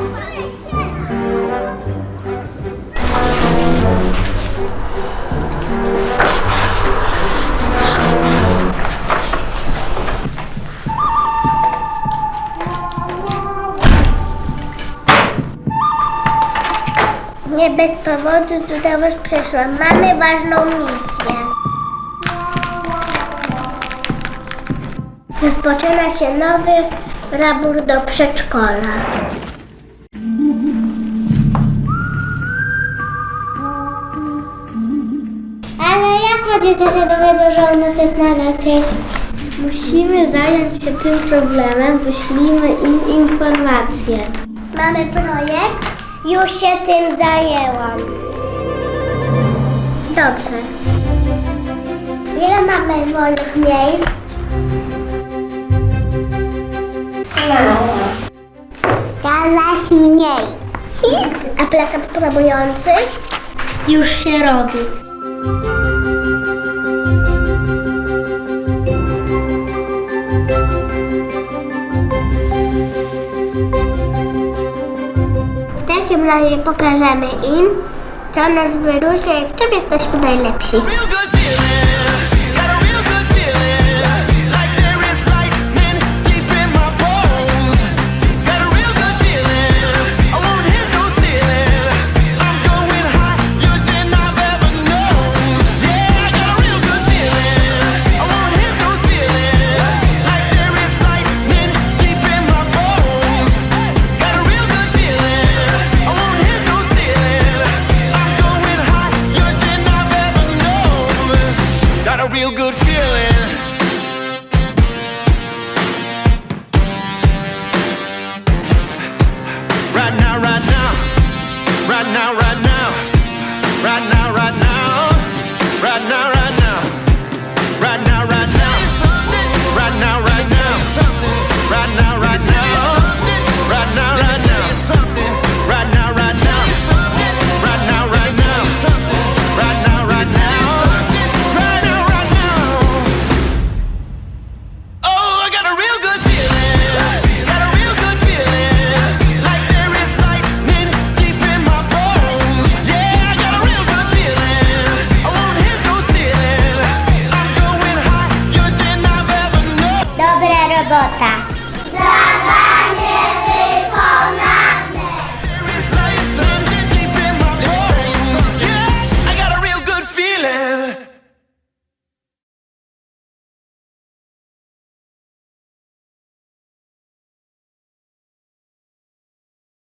Nie bez powodu tu do was przyszłam. Mamy ważną misję. Rozpoczyna się nowy rabur do przedszkola. Rodzice się dowiedzą, że u nas jest najlepiej? Musimy zająć się tym problemem, wyślijmy im informacje. Mamy projekt? Już się tym zajęłam. Dobrze. Ile mamy wolnych miejsc? Mało. Teraz mniej. A plakat próbujący? Już się robi. Takim razie pokażemy im, co nas wyróżnia i w czym jesteśmy najlepsi. Got a real good feeling. Right now, right now, right now, right now,